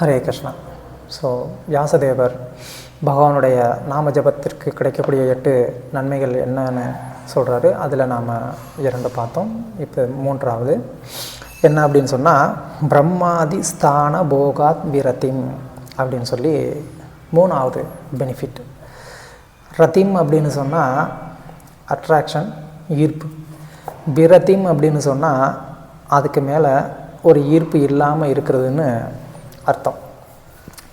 Hare Krishna. So வியாசதேவர் பகவானுடைய நாம ஜபத்திற்கு கிடைக்கக்கூடிய எட்டு நன்மைகள் என்னன்னு சொல்கிறாரு அதில் நாம் இரண்டு பார்த்தோம். இப்போ மூன்றாவது. என்ன அப்படின்னு சொன்னால் பிரம்மாதி ஸ்தான போகாத் விரத்திம் அப்படின்னு சொல்லி மூணாவது பெனிஃபிட் ரத்திம் அப்படின்னு சொன்னால் அட்ராக்ஷன் ஈர்ப்பு. பிரதிம் அப்படின்னு சொன்னால் அதுக்கு மேலே ஒரு ஈர்ப்பு இல்லாமல் இருக்கிறதுன்னு அர்த்தம்.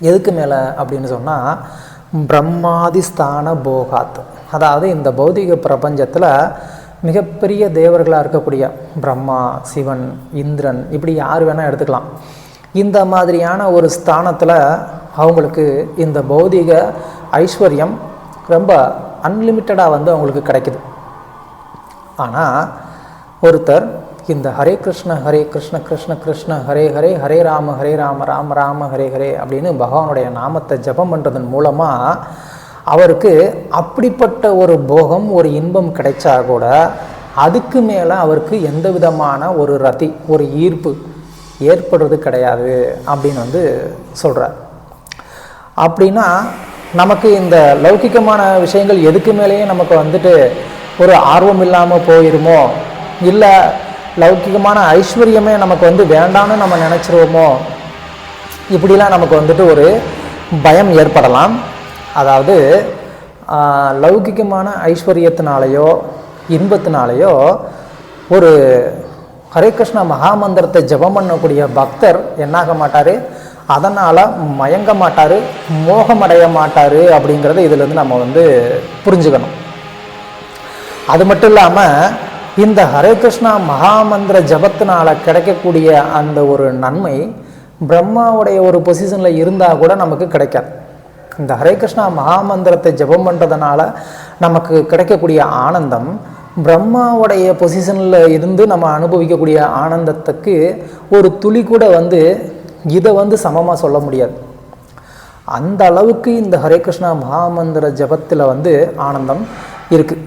எதுக்கு மேலே அப்படின்னு சொன்னால் பிரம்மாதிஸ்தான போகாத். அதாவது இந்த பௌதிக பிரபஞ்சத்தில் மிகப்பெரிய தேவர்களாக இருக்கக்கூடிய பிரம்மா சிவன் இந்திரன் இப்படி யார் வேணால் எடுத்துக்கலாம். இந்த மாதிரியான ஒரு ஸ்தானத்தில் அவங்களுக்கு இந்த பௌதிக ஐஸ்வர்யம் ரொம்ப அன்லிமிட்டடாக வந்து அவங்களுக்கு கிடைக்குது. ஆனால் ஒருத்தர் இந்த ஹரே கிருஷ்ண ஹரே கிருஷ்ண கிருஷ்ண கிருஷ்ண ஹரே ஹரே ஹரே ராம ஹரே ராம ராம ராம ஹரே ஹரே அப்படின்னு பகவானுடைய நாமத்தை ஜபம் பண்ணுறதன் மூலமாக அவருக்கு அப்படிப்பட்ட ஒரு போகம் ஒரு இன்பம் கிடைச்சா கூட அதுக்கு மேலே அவருக்கு எந்த விதமான ஒரு ரதி ஒரு ஈர்ப்பு ஏற்படுறது கிடையாது அப்படின்னு வந்து சொல்கிறார் அப்படின்னா நமக்கு இந்த லௌகிகமான விஷயங்கள் எதுக்கு மேலேயே நமக்கு வந்துட்டு ஒரு ஆர்வம் இல்லாமல் போயிருமோ இல்லை லௌகிகமான ஐஸ்வர்யமே நமக்கு வந்து வேண்டாம்னு நம்ம நினச்சிருவோமோ? இப்படிலாம் நமக்கு வந்துட்டு ஒரு பயம் ஏற்படலாம். அதாவது லௌகிகமான ஐஸ்வர்யத்தினாலேயோ இன்பத்தினாலேயோ ஒரு ஹரே கிருஷ்ண மகாமந்திரத்தை ஜெபம் பண்ணக்கூடிய பக்தர் என்னாக மாட்டார்? அதனால் மயங்க மாட்டார் மோகமடைய மாட்டார் அப்படிங்கிறத இதிலேருந்து நம்ம வந்து புரிஞ்சுக்கணும். அது மட்டும் இல்லாமல் இந்த ஹரே கிருஷ்ணா மகாமந்திர ஜபத்தினால கிடைக்கக்கூடிய அந்த ஒரு நன்மை பிரம்மாவுடைய ஒரு பொசிஷனில் இருந்தால் கூட நமக்கு கிடைக்காது. இந்த ஹரே கிருஷ்ணா மகாமந்திரத்தை ஜெபம் பண்ணுறதுனால நமக்கு கிடைக்கக்கூடிய ஆனந்தம் பிரம்மாவுடைய பொசிஷனில் இருந்து நம்ம அனுபவிக்கக்கூடிய ஆனந்தத்துக்கு ஒரு துளி கூட வந்து இதை வந்து சமமாக சொல்ல முடியாது. அந்த அளவுக்கு இந்த ஹரே கிருஷ்ணா மகாமந்திர ஜபத்தில் வந்து ஆனந்தம் இருக்குது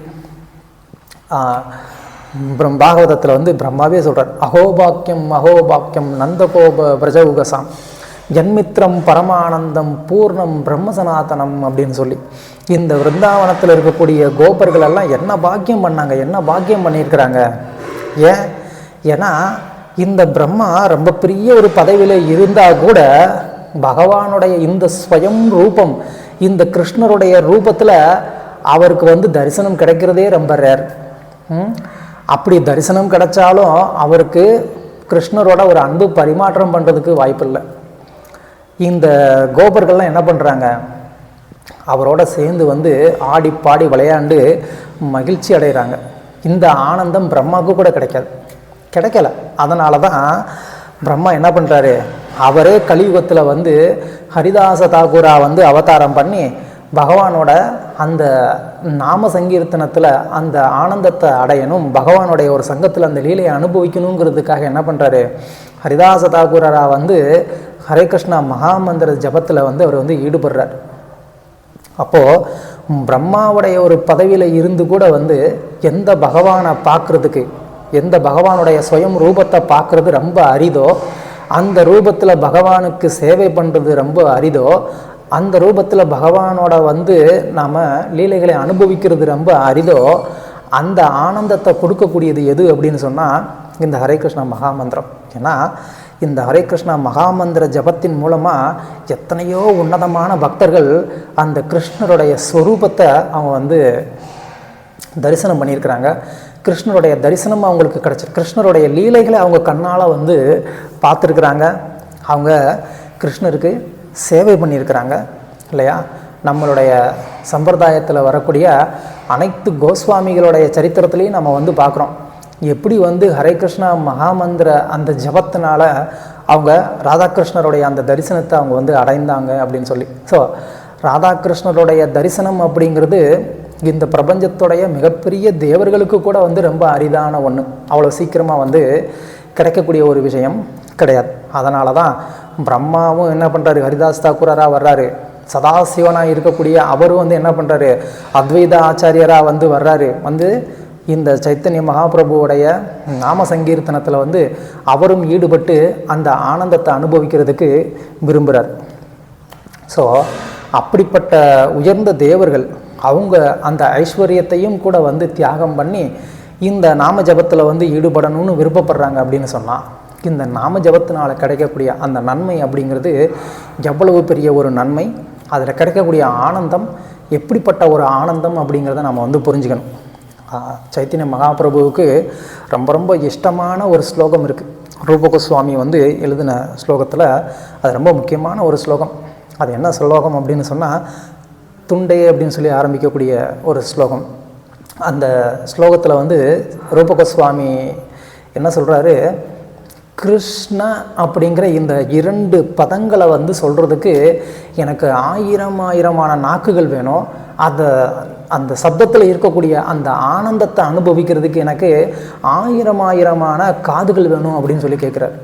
பாகவதத்தில் வந்து பிரம்மாவே சொல்கிறார் அகோபாக்கியம் அகோபாக்கியம் நந்தகோப பிரஜவுகசாம் ஜன்மித்திரம் பரமானந்தம் பூர்ணம் பிரம்மசனாதனம் அப்படின்னு சொல்லி. இந்த விருந்தாவனத்தில் இருக்கக்கூடிய கோபர்கள் எல்லாம் என்ன பாக்கியம் பண்ணாங்க என்ன பாக்கியம் பண்ணியிருக்கிறாங்க? ஏன்? ஏன்னா இந்த பிரம்மா ரொம்ப பெரிய ஒரு பதவியில் இருந்தால் கூட பகவானுடைய இந்த ஸ்வயம் ரூபம் இந்த கிருஷ்ணருடைய ரூபத்தில் அவருக்கு வந்து தரிசனம் கிடைக்கிறதே ரொம்ப ரேர் ம்? அப்படி தரிசனம் கிடைச்சாலும் அவருக்கு கிருஷ்ணரோட ஒரு அன்பு பரிமாற்றம் பண்ணுறதுக்கு வாய்ப்பில்லை. இந்த கோபர்கள்லாம் என்ன பண்ணுறாங்க அவரோட சேர்ந்து வந்து ஆடி பாடி விளையாண்டு மகிழ்ச்சி அடைகிறாங்க இந்த ஆனந்தம் பிரம்மாவுக்கு கூட கிடைக்காது. கிடைக்கல. அதனால தான் பிரம்மா என்ன பண்ணுறாரு அவரே கலியுகத்தில் வந்து ஹரிதாச தாகூரா வந்து அவதாரம் பண்ணி பகவானோட அந்த நாம சங்கீர்த்தனத்தில் அந்த ஆனந்தத்தை அடையணும். பகவானுடைய ஒரு சங்கத்தில் அந்த லீலையை அனுபவிக்கணுங்கிறதுக்காக என்ன பண்ணுறாரு ஹரிதாச தாகூரரா வந்து ஹரே கிருஷ்ணா மகாமந்திர ஜபத்தில் வந்து அவர் வந்து ஈடுபடுறார். அப்போது பிரம்மாவுடைய ஒரு பதவியில் இருந்து கூட வந்து எந்த பகவானை பார்க்குறதுக்கு எந்த பகவானுடைய சுயம் ரூபத்தை பார்க்குறது ரொம்ப அரிதோ அந்த ரூபத்தில் பகவானுக்கு சேவை பண்ணுறது ரொம்ப அரிதோ அந்த ரூபத்தில் பகவானோட வந்து நாம் லீலைகளை அனுபவிக்கிறது ரொம்ப அரிதோ அந்த ஆனந்தத்தை கொடுக்கக்கூடியது எது அப்படின்னு சொன்னால் இந்த ஹரே கிருஷ்ணா மகாமந்திரம். ஏன்னா இந்த ஹரே கிருஷ்ணா மகாமந்திர ஜபத்தின் மூலமாக எத்தனையோ உன்னதமான பக்தர்கள் அந்த கிருஷ்ணருடைய ஸ்வரூபத்தை அவங்க வந்து தரிசனம் பண்ணியிருக்கிறாங்க. கிருஷ்ணருடைய தரிசனம் அவங்களுக்கு கிடச்சி கிருஷ்ணருடைய லீலைகளை அவங்க கண்ணால் வந்து பார்த்துருக்குறாங்க. அவங்க கிருஷ்ணருக்கு சேவை பண்ணியிருக்கிறாங்க இல்லையா? நம்மளுடைய சம்பிரதாயத்தில் வரக்கூடிய அனைத்து கோஸ்வாமிகளுடைய சரித்திரத்துலேயும் நம்ம வந்து பார்க்குறோம். எப்படி வந்து ஹரே கிருஷ்ணா மகாமந்திர அந்த ஜபத்தினால அவங்க ராதாகிருஷ்ணருடைய அந்த தரிசனத்தை அவங்க வந்து அடைந்தாங்க அப்படின்னு சொல்லி. ஸோ ராதாகிருஷ்ணருடைய தரிசனம் அப்படிங்கிறது இந்த பிரபஞ்சத்துடைய மிகப்பெரிய தேவர்களுக்கு கூட வந்து ரொம்ப அரிதான ஒன்று அவ்வளோ சீக்கிரமாக வந்து கிடைக்கக்கூடிய ஒரு விஷயம் கிடையாது. அதனால தான் பிரம்மாவும் என்ன பண்ணுறாரு ஹரிதாஸ் தாக்கூரராக வர்றாரு. சதாசிவனாக இருக்கக்கூடிய அவரும் வந்து என்ன பண்ணுறாரு அத்வைத ஆச்சாரியராக வந்து வர்றாரு. வந்து இந்த சைத்தன்ய மகாபிரபுவோடைய நாம சங்கீர்த்தனத்தில் வந்து அவரும் ஈடுபட்டு அந்த ஆனந்தத்தை அனுபவிக்கிறதுக்கு விரும்புகிறார் ஸோ அப்படிப்பட்ட உயர்ந்த தேவர்கள் அவங்க அந்த ஐஸ்வர்யத்தையும் கூட வந்து தியாகம் பண்ணி இந்த நாம ஜபத்தில் வந்து ஈடுபடணும்னு விருப்பப்படுறாங்க அப்படின்னு சொன்னால் இந்த நாம ஜபத்தினால் கிடைக்கக்கூடிய அந்த நன்மை அப்படிங்கிறது எவ்வளவு பெரிய ஒரு நன்மை அதில் கிடைக்கக்கூடிய ஆனந்தம் எப்படிப்பட்ட ஒரு ஆனந்தம் அப்படிங்கிறத நம்ம வந்து புரிஞ்சுக்கணும். சைத்தன்ய மகாபிரபுவுக்கு ரொம்ப ரொம்ப இஷ்டமான ஒரு ஸ்லோகம் இருக்குது ரூபக சுவாமி வந்து எழுதின ஸ்லோகத்தில் அது ரொம்ப முக்கியமான ஒரு ஸ்லோகம். அது என்ன ஸ்லோகம் அப்படின்னு சொன்னால் துண்டே அப்படின்னு சொல்லி ஆரம்பிக்கக்கூடிய ஒரு ஸ்லோகம். அந்த ஸ்லோகத்தில் வந்து ரூபக சுவாமி என்ன சொல்கிறாரு கிருஷ்ண அப்படிங்கிற இந்த இரண்டு பதங்களை வந்து சொல்கிறதுக்கு எனக்கு ஆயிரம் ஆயிரமான நாக்குகள் வேணும். அதை அந்த சப்தத்தில் இருக்கக்கூடிய அந்த ஆனந்தத்தை அனுபவிக்கிறதுக்கு எனக்கு ஆயிரம் ஆயிரமான காதுகள் வேணும் அப்படின்னு சொல்லி கேட்குறாரு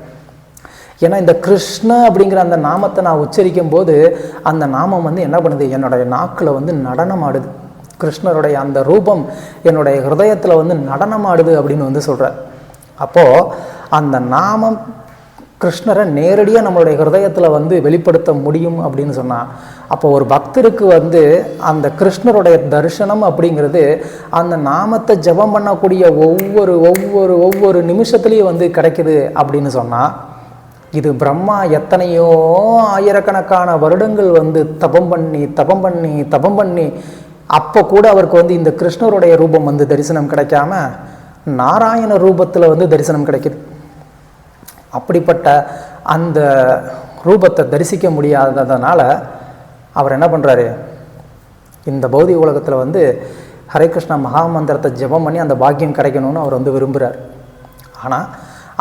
ஏன்னா இந்த கிருஷ்ண அப்படிங்கிற அந்த நாமத்தை நான் உச்சரிக்கும் போது அந்த நாமம் வந்து என்ன பண்ணுது? என்னுடைய நாக்கில் வந்து நடனம் ஆடுது. கிருஷ்ணருடைய அந்த ரூபம் என்னுடைய ஹிருதயத்தில் வந்து நடனமாடுது அப்படின்னு வந்து சொல்கிறார் அப்போது அந்த நாமம் கிருஷ்ணரை நேரடியாக நம்மளுடைய ஹிருதயத்தில் வந்து வெளிப்படுத்த முடியும் அப்படின்னு சொன்னால் அப்போ ஒரு பக்தருக்கு வந்து அந்த கிருஷ்ணருடைய தரிசனம் அப்படிங்கிறது அந்த நாமத்தை ஜெபம் பண்ணக்கூடிய ஒவ்வொரு ஒவ்வொரு ஒவ்வொரு நிமிஷத்துலேயும் வந்து கிடைக்குது அப்படின்னு சொன்னால் இது பிரம்மா எத்தனையோ ஆயிரக்கணக்கான வருடங்கள் வந்து தபம் பண்ணி தபம் பண்ணி தபம் பண்ணி அப்போ கூட அவருக்கு வந்து இந்த கிருஷ்ணருடைய ரூபம் வந்து தரிசனம் கிடைக்காம நாராயண ரூபத்தில் வந்து தரிசனம் கிடைக்குது. அப்படிப்பட்ட அந்த ரூபத்தை தரிசிக்க முடியாததுனால அவர் என்ன பண்ணுறாரு இந்த பௌதிக உலகத்தில் வந்து ஹரே கிருஷ்ணா மகாமந்திரத்தை ஜெபம் பண்ணி அந்த பாக்கியம் கிடைக்கணும்னு அவர் வந்து விரும்புகிறார் ஆனால்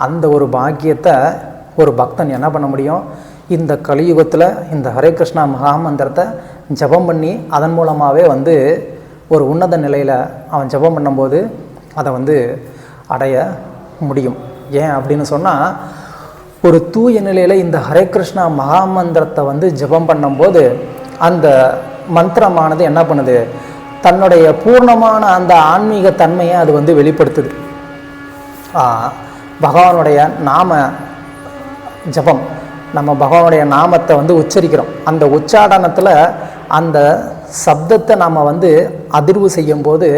அந்த ஒரு பாக்கியத்தை ஒரு பக்தன் என்ன பண்ண முடியும்? இந்த கலியுகத்தில் இந்த ஹரே கிருஷ்ணா மகாமந்திரத்தை ஜெபம் பண்ணி அதன் மூலமாகவே வந்து ஒரு உன்னத நிலையில் அவன் ஜெபம் பண்ணும்போது அதை வந்து அடைய முடியும். ஏன் அப்படின்னு சொன்னால் ஒரு தூய நிலையில் இந்த ஹரே கிருஷ்ணா மகாமந்திரத்தை வந்து ஜெபம் பண்ணும்போது அந்த மந்திரமானது என்ன பண்ணுது? தன்னுடைய பூர்ணமான அந்த ஆன்மீக தன்மையை அது வந்து வெளிப்படுத்துது. பகவானுடைய நாம ஜபம் நம்ம பகவானுடைய நாமத்தை வந்து உச்சரிக்கிறோம். அந்த உச்சாடனத்தில் அந்த சப்தத்தை நாம் வந்து அதிர்வு செய்யும்போது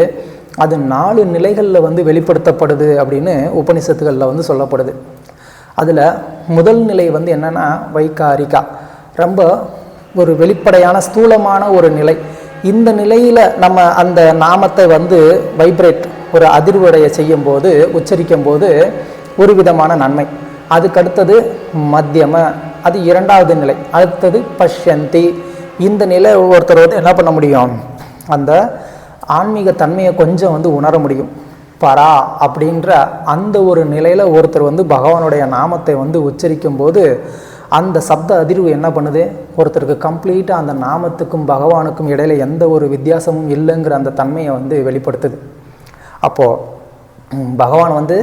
அது நாலு நிலைகளில் வந்து வெளிப்படுத்தப்படுது அப்படின்னு உபனிஷத்துகளில் வந்து சொல்லப்படுது. அதில் முதல் நிலை வந்து என்னென்னா வைகாரிகா. ரொம்ப ஒரு வெளிப்படையான ஸ்தூலமான ஒரு நிலை. இந்த நிலையில் நம்ம அந்த நாமத்தை வந்து வைப்ரேட் ஒரு அதிர்வடைய செய்யும்போது உச்சரிக்கும் போது ஒரு விதமான நன்மை. அதுக்கு அடுத்தது மத்தியம அது இரண்டாவது நிலை. அடுத்தது பஷ்யந்தி இந்த நிலை ஒருத்தர் வந்து என்ன பண்ண முடியும்? அந்த ஆன்மீக தன்மையை கொஞ்சம் வந்து உணர முடியும். பரா அப்படின்ற அந்த ஒரு நிலையில் ஒருத்தர் வந்து பகவானுடைய நாமத்தை வந்து உச்சரிக்கும் போது அந்த சப்த அதிர்வு என்ன பண்ணுது? ஒருத்தருக்கு கம்ப்ளீட்டாக அந்த நாமத்துக்கும் பகவானுக்கும் இடையில எந்த ஒரு வித்தியாசமும் இல்லைங்கிற அந்த தன்மையை வந்து வெளிப்படுத்துது. அப்போது பகவான் வந்து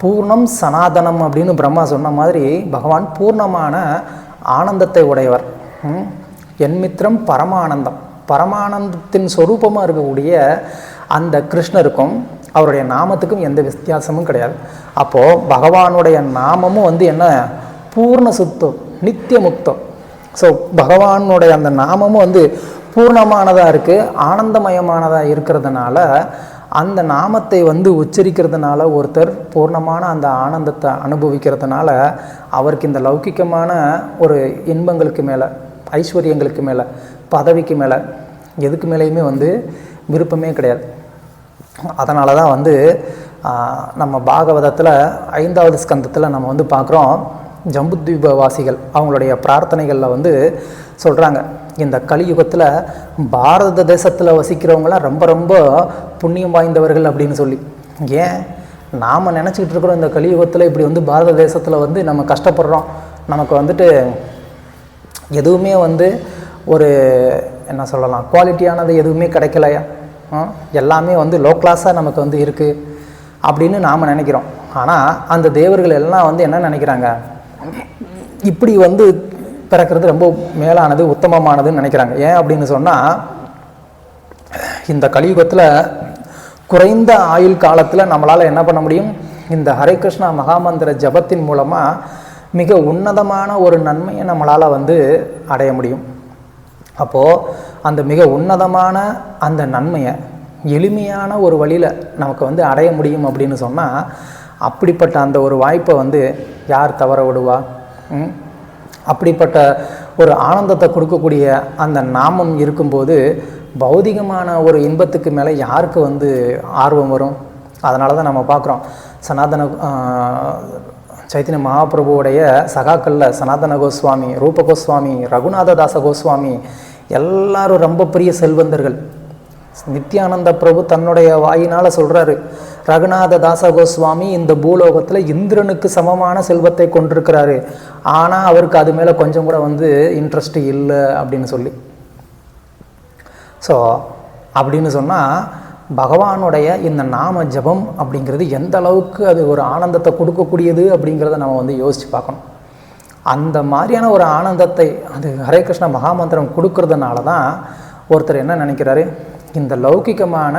பூர்ணம் சனாதனம் அப்படின்னு பிரம்மா சொன்ன மாதிரி பகவான் பூர்ணமான ஆனந்தத்தை உடையவர். ம்? என் மித்திரம் பரமானந்தம். பரமானந்தத்தின் சொரூபமாக இருக்கக்கூடிய அந்த கிருஷ்ணருக்கும் அவருடைய நாமத்துக்கும் எந்த வித்தியாசமும் கிடையாது. அப்போது பகவானுடைய நாமமும் வந்து என்ன? பூர்ண சுத்தம் நித்திய முக்தம். ஸோ பகவானுடைய அந்த நாமமும் வந்து பூர்ணமானதாக இருக்குது ஆனந்தமயமானதாக இருக்கிறதுனால அந்த நாமத்தை வந்து உச்சரிக்கிறதுனால ஒருத்தர் பூர்ணமான அந்த ஆனந்தத்தை அனுபவிக்கிறதுனால அவருக்கு இந்த லௌகிக்கமான ஒரு இன்பங்களுக்கு மேலே ஐஸ்வர்யங்களுக்கு மேலே பதவிக்கு மேலே எதுக்கு மேலேயுமே வந்து விருப்பமே கிடையாது. அதனால தான் வந்து நம்ம பாகவதத்தில் ஐந்தாவது ஸ்கந்தத்தில் நம்ம வந்து பார்க்குறோம் ஜம்புத்வீப வாசிகள் அவங்களுடைய பிரார்த்தனைகளில் வந்து சொல்கிறாங்க இந்த கலியுகத்தில் பாரத தேசத்தில் வசிக்கிறவங்களாம் ரொம்ப ரொம்ப புண்ணியம் வாய்ந்தவர்கள் அப்படின்னு சொல்லி. ஏன்? நாம் நினச்சிக்கிட்டு இருக்கிறோம் இந்த கலியுகத்தில் இப்படி வந்து பாரத தேசத்தில் வந்து நம்ம கஷ்டப்படுறோம். நமக்கு வந்துட்டு எதுவுமே வந்து ஒரு என்ன சொல்லலாம் குவாலிட்டியானது எதுவுமே கிடைக்கலையா? எல்லாமே வந்து லோ கிளாஸாக நமக்கு வந்து இருக்குது அப்படின்னு நாம் நினைக்கிறோம். ஆனால் அந்த தேவர்கள் எல்லாம் வந்து என்ன நினைக்கிறாங்க? இப்படி வந்து பிறக்கிறது ரொம்ப மேலானது உத்தமமானதுன்னு நினைக்கிறாங்க. ஏன் அப்படின்னு சொன்னால் இந்த கலியுகத்தில் குறைந்த ஆயுள் காலத்தில் நம்மளால் என்ன பண்ண முடியும்? இந்த ஹரே கிருஷ்ணா மகாமந்திர ஜபத்தின் மூலமாக மிக உன்னதமான ஒரு நன்மையை நம்மளால் வந்து அடைய முடியும். அப்போது அந்த மிக உன்னதமான அந்த நன்மையை எளிமையான ஒரு வழியில் நமக்கு வந்து அடைய முடியும் அப்படின்னு சொன்னால் அப்படிப்பட்ட அந்த ஒரு வாய்ப்பை வந்து யார் தவற விடுவா? அப்படிப்பட்ட ஒரு ஆனந்தத்தை கொடுக்கக்கூடிய அந்த நாமம் இருக்கும்போது பௌதிகமான ஒரு இன்பத்துக்கு மேலே யாருக்கு வந்து ஆர்வம் வரும்? அதனால தான் நம்ம பார்க்குறோம். சனாதன சைத்தன்ய மகாபிரபுவுடைய சகாக்களில் சனாதன கோஸ்வாமி ரூப கோஸ்வாமி ரகுநாத தாச கோஸ்வாமி எல்லாரும் ரொம்ப பெரிய செல்வந்தர்கள். நித்யானந்த பிரபு தன்னுடைய வாயினால் சொல்கிறாரு ரகுநாத தாச கோஸ்வாமி இந்த பூலோகத்தில் இந்திரனுக்கு சமமான செல்வத்தை கொண்டிருக்கிறாரு. ஆனால் அவருக்கு அது மேலே கொஞ்சம் கூட வந்து இன்ட்ரெஸ்ட் இல்லை அப்படின்னு சொல்லி. ஸோ அப்படின்னு சொன்னால் பகவானுடைய இந்த நாம ஜபம் அப்படிங்கிறது எந்த அளவுக்கு அது ஒரு ஆனந்தத்தை கொடுக்கக்கூடியது அப்படிங்கிறத நம்ம வந்து யோசித்து பார்க்கணும். அந்த மாதிரியான ஒரு ஆனந்தத்தை அது ஹரே கிருஷ்ண மகாமந்திரம் கொடுக்கறதுனால தான் ஒருத்தர் என்ன நினைக்கிறாரு? இந்த லௌகிகமான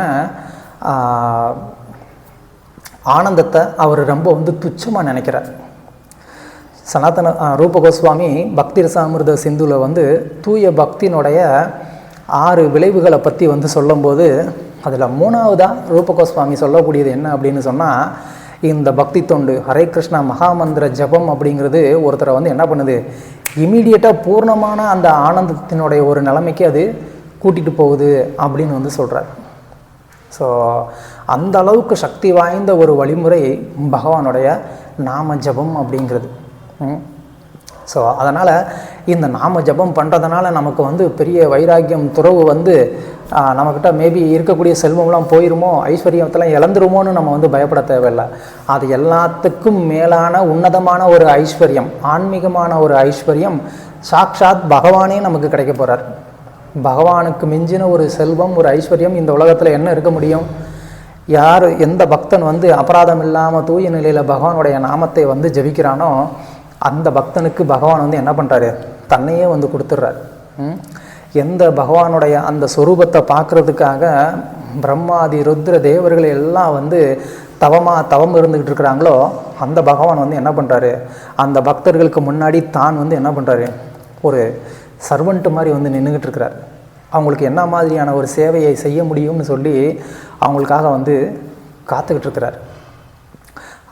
ஆனந்தத்தை அவர் ரொம்ப வந்து துச்சமாக நினைக்கிறார். சனாதன ரூப கோஸ்வாமி பக்தி ரசாமிருத சிந்துவில் வந்து தூய பக்தியினுடைய ஆறு விளைவுகளை பற்றி வந்து சொல்லும்போது அதில் மூணாவதாக ரூபகோஸ்வாமி சொல்லக்கூடியது என்ன அப்படின்னு சொன்னால் இந்த பக்தி தொண்டு ஹரே கிருஷ்ணா மகாமந்திர ஜபம் அப்படிங்கிறது ஒருத்தரை வந்து என்ன பண்ணுது? இமீடியட்டாக பூர்ணமான அந்த ஆனந்தத்தினுடைய ஒரு நிலைமைக்கு அது கூட்டிகிட்டு போகுது அப்படின்னு வந்து சொல்கிறார் ஸோ அந்த அளவுக்கு சக்தி வாய்ந்த ஒரு வழிமுறை பகவானுடைய நாம ஜபம் அப்படிங்கிறது. ஸோ அதனால் இந்த நாம ஜபம் பண்ணுறதுனால நமக்கு வந்து பெரிய வைராக்கியம் துறவு வந்து நம்மக்கிட்ட மேபி இருக்கக்கூடிய செல்வம்லாம் போயிருமோ ஐஸ்வர்யத்தெல்லாம் இழந்துருமோன்னு நம்ம வந்து பயப்பட தேவையில்லை. அது எல்லாத்துக்கும் மேலான உன்னதமான ஒரு ஐஸ்வர்யம் ஆன்மீகமான ஒரு ஐஸ்வர்யம் சாக்ஷாத் பகவானே நமக்கு கிடைக்க போகிறார் பகவானுக்கு மிஞ்சின ஒரு செல்வம் ஒரு ஐஸ்வர்யம் இந்த உலகத்தில் என்ன இருக்க முடியும்? யார் எந்த பக்தன் வந்து அபராதம் இல்லாமல் தூய நிலையில் பகவானுடைய நாமத்தை வந்து ஜெபிக்கிறானோ அந்த பக்தனுக்கு பகவான் வந்து என்ன பண்ணுறாரு தன்னையே வந்து கொடுத்துட்றாரு. ம்? எந்த பகவானுடைய அந்த சொரூபத்தை பார்க்குறதுக்காக பிரம்மாதி ருத்ர தேவர்கள் எல்லாம் வந்து தவமாக தவம் இருந்துக்கிட்டு இருக்கிறாங்களோ அந்த பகவான் வந்து என்ன பண்ணுறாரு அந்த பக்தர்களுக்கு முன்னாடி தான் வந்து என்ன பண்ணுறாரு ஒரு சர்வெண்ட்டு மாதிரி வந்து நின்றுக்கிட்டு இருக்கிறார். அவங்களுக்கு என்ன மாதிரியான ஒரு சேவையை செய்ய முடியும்னு சொல்லி அவங்களுக்காக வந்து காத்துக்கிட்டு இருக்கிறார்.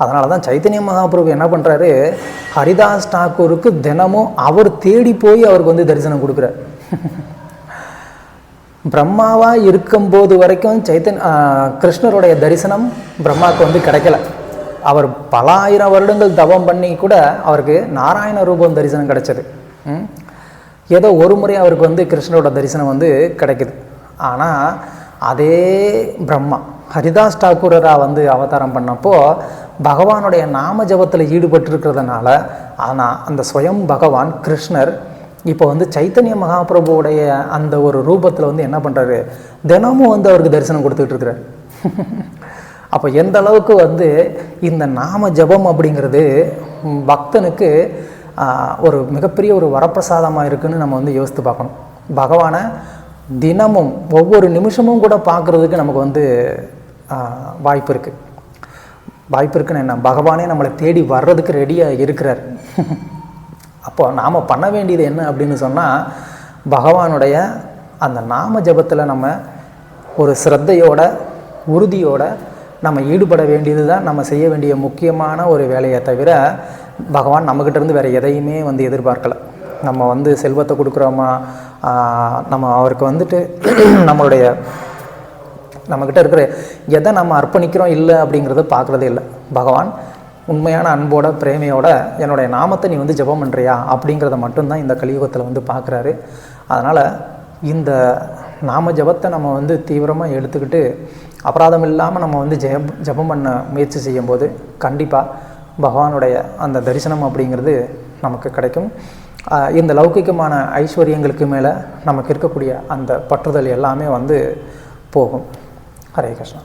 அதனால தான் சைத்தன்ய மகாபிரபு என்ன பண்ணுறாரு ஹரிதாஸ் டாக்கூருக்கு தினமும் அவர் தேடி போய் அவருக்கு வந்து தரிசனம் கொடுக்குறார். பிரம்மாவாக இருக்கும்போது வரைக்கும் சைத்தன் கிருஷ்ணருடைய தரிசனம் பிரம்மாவுக்கு வந்து கிடைக்கல. அவர் பல ஆயிரம் வருடங்கள் தவம் பண்ணி கூட அவருக்கு நாராயண ரூபம் தரிசனம் கிடைச்சது. ம்? ஏதோ ஒரு முறை அவருக்கு வந்து கிருஷ்ணரோட தரிசனம் வந்து கிடைக்குது. ஆனால் அதே பிரம்மா ஹரிதாஸ் டாக்கூரராக வந்து அவதாரம் பண்ணப்போ பகவானுடைய நாம ஜபத்தில் ஈடுபட்டிருக்கிறதுனால ஆனால் அந்த ஸ்வயம் பகவான் கிருஷ்ணர் இப்போ வந்து சைத்தன்ய மகாபிரபுவுடைய அந்த ஒரு ரூபத்தில் வந்து என்ன பண்ணுறாரு தினமும் வந்து அவருக்கு தரிசனம் கொடுத்துட்டு இருக்கிறார். அப்போ எந்த அளவுக்கு வந்து இந்த நாம ஜபம் அப்படிங்கிறது பக்தனுக்கு ஒரு மிகப்பெரிய ஒரு வரப்பிரசாதமாக இருக்குன்னு நம்ம வந்து யோசித்து பார்க்கணும். பகவானை தினமும் ஒவ்வொரு நிமிஷமும் கூட பார்க்குறதுக்கு நமக்கு வந்து வாய்ப்பு இருக்குது வாய்ப்பு இருக்குன்னு என்ன? பகவானே நம்மளை தேடி வர்றதுக்கு ரெடியாக இருக்கிறார். அப்போ நாம் பண்ண வேண்டியது என்ன அப்படின்னு சொன்னால் பகவானுடைய அந்த நாம ஜபத்தில் நம்ம ஒரு சிரத்தையோட உறுதியோட நம்ம ஈடுபட வேண்டியது தான் நம்ம செய்ய வேண்டிய முக்கியமான ஒரு வேலையை தவிர பகவான் நம்மக்கிட்டேருந்து வேறு எதையுமே வந்து எதிர்பார்க்கலை. நம்ம வந்து செல்வத்தை கொடுக்குறோமா? நம்ம அவருக்கு வந்துட்டு நம்மளுடைய நம்மக்கிட்ட இருக்கிற எதை நம்ம அர்ப்பணிக்கிறோம் இல்லை அப்படிங்கிறத பார்க்குறதே இல்லை. பகவான் உண்மையான அன்போட பிரேமையோட என்னுடைய நாமத்தை நீ வந்து ஜெபம் பண்ணுறியா அப்படிங்கிறத மட்டும்தான் இந்த கலியுகத்தில் வந்து பார்க்குறாரு அதனால் இந்த நாம ஜெபத்தை நம்ம வந்து தீவிரமாக எடுத்துக்கிட்டு அபராதம் இல்லாமல் நம்ம வந்து ஜெபம் ஜெபம் பண்ண முயற்சி செய்யும்போது கண்டிப்பாக பகவானுடைய அந்த தரிசனம் அப்படிங்கிறது நமக்கு கிடைக்கும். இந்த லௌகிகமான ஐஸ்வர்யங்களுக்கு மேலே நமக்கு இருக்கக்கூடிய அந்த பற்றுதல் எல்லாமே வந்து போகும். ஹரே கிருஷ்ணா.